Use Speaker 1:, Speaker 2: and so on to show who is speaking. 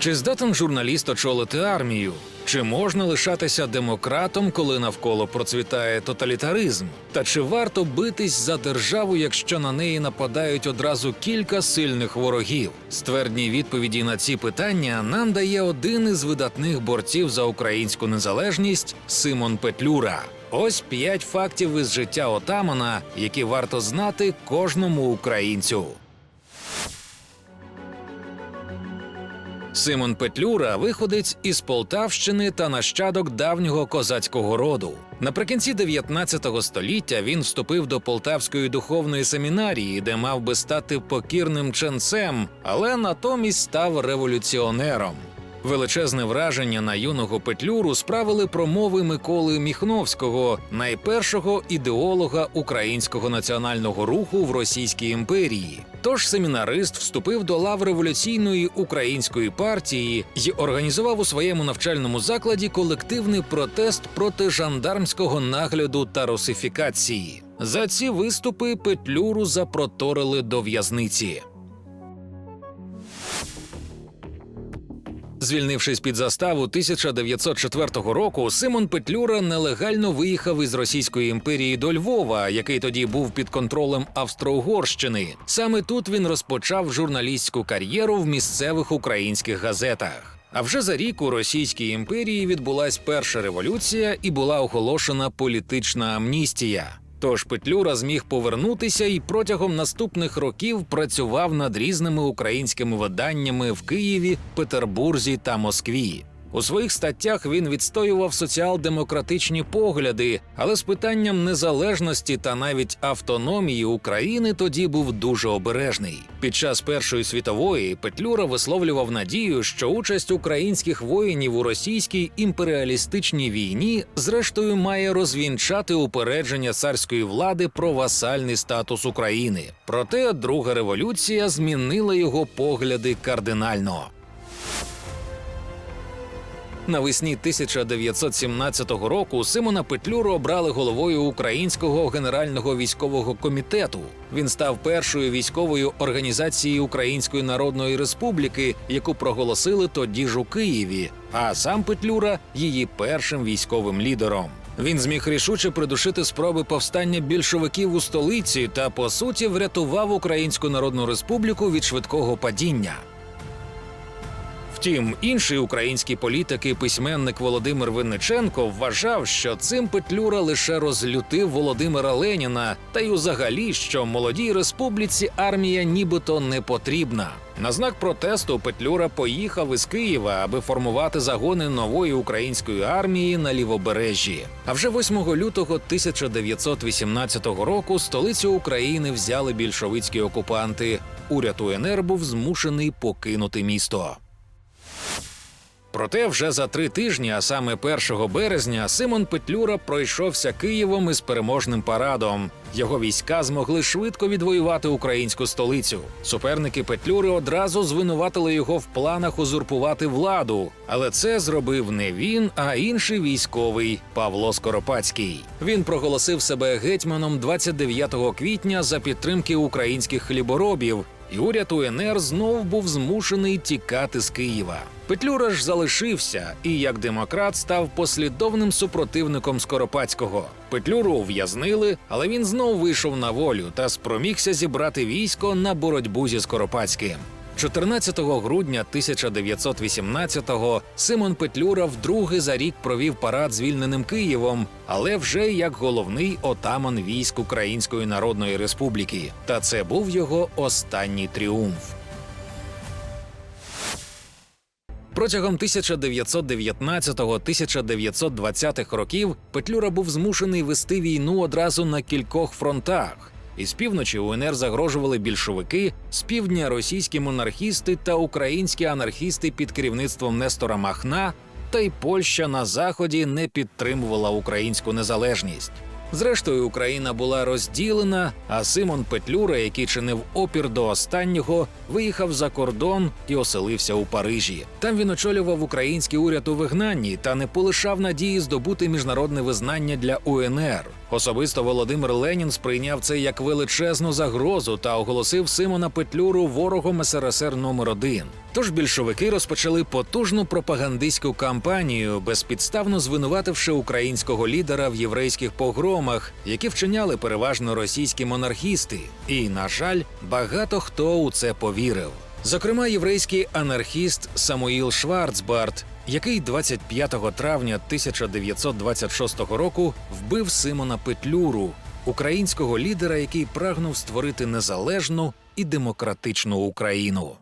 Speaker 1: Чи здатен журналіст очолити армію? Чи можна лишатися демократом, коли навколо процвітає тоталітаризм? Та чи варто битись за державу, якщо на неї нападають одразу кілька сильних ворогів? Ствердні відповіді на ці питання нам дає один із видатних борців за українську незалежність Симон Петлюра. Ось п'ять фактів із життя отамана, які варто знати кожному українцю. Симон Петлюра виходець із Полтавщини та нащадок давнього козацького роду. Наприкінці 19 століття він вступив до Полтавської духовної семінарії, де мав би стати покірним ченцем, але натомість став революціонером. Величезне враження на юного Петлюру справили промови Миколи Міхновського, найпершого ідеолога українського національного руху в Російській імперії. Тож семінарист вступив до лав революційної української партії і організував у своєму навчальному закладі колективний протест проти жандармського нагляду та русифікації. За ці виступи Петлюру запроторили до в'язниці. Звільнившись під заставу 1904 року, Симон Петлюра нелегально виїхав із Російської імперії до Львова, який тоді був під контролем Австро-Угорщини. Саме тут він розпочав журналістську кар'єру в місцевих українських газетах. А вже за рік у Російській імперії відбулась перша революція і була оголошена політична амністія. Тож Петлюра зміг повернутися і протягом наступних років працював над різними українськими виданнями в Києві, Петербурзі та Москві. У своїх статтях він відстоював соціал-демократичні погляди, але з питанням незалежності та навіть автономії України тоді був дуже обережний. Під час Першої світової Петлюра висловлював надію, що участь українських воїнів у російській імперіалістичній війні зрештою має розвінчати упередження царської влади про васальний статус України. Проте друга революція змінила його погляди кардинально. Навесні 1917 року Симона Петлюру обрали головою Українського генерального військового комітету. Він став першою військовою організацією Української Народної Республіки, яку проголосили тоді ж у Києві. А сам Петлюра її першим військовим лідером. Він зміг рішуче придушити спроби повстання більшовиків у столиці та по суті врятував Українську Народну Республіку від швидкого падіння. Втім, інший український політик і письменник Володимир Винниченко вважав, що цим Петлюра лише розлютив Володимира Леніна, та й узагалі, що молодій республіці армія нібито не потрібна. На знак протесту Петлюра поїхав із Києва, аби формувати загони нової української армії на лівобережжі. А вже 8 лютого 1918 року столицю України взяли більшовицькі окупанти. Уряд УНР був змушений покинути місто. Проте вже за три тижні, а саме 1 березня, Симон Петлюра пройшовся Києвом із переможним парадом. Його війська змогли швидко відвоювати українську столицю. Суперники Петлюри одразу звинуватили його в планах узурпувати владу, але це зробив не він, а інший військовий Павло Скоропадський. Він проголосив себе гетьманом 29 квітня за підтримки українських хліборобів. І уряд УНР знов був змушений тікати з Києва. Петлюра ж залишився і як демократ став послідовним супротивником Скоропадського. Петлюру ув'язнили, але він знов вийшов на волю та спромігся зібрати військо на боротьбу зі Скоропадським. 14 грудня 1918-го Симон Петлюра вдруге за рік провів парад звільненим Києвом, але вже як головний отаман військ Української Народної Республіки. Та це був його останній тріумф. Протягом 1919-1920 років Петлюра був змушений вести війну одразу на кількох фронтах. Із півночі УНР загрожували більшовики, з півдня російські монархісти та українські анархісти під керівництвом Нестора Махна, та й Польща на заході не підтримувала українську незалежність. Зрештою, Україна була розділена, а Симон Петлюра, який чинив опір до останнього, виїхав за кордон і оселився у Парижі. Там він очолював український уряд у вигнанні та не полишав надії здобути міжнародне визнання для УНР. Особисто Володимир Ленін сприйняв це як величезну загрозу та оголосив Симона Петлюру ворогом СРСР номер один. Тож більшовики розпочали потужну пропагандистську кампанію, безпідставно звинувативши українського лідера в єврейських погромах, які вчиняли переважно російські монархісти. І, на жаль, багато хто у це повірив. Зокрема, єврейський анархіст Самуїл Шварцбарт, який 25 травня 1926 року вбив Симона Петлюру, українського лідера, який прагнув створити незалежну і демократичну Україну.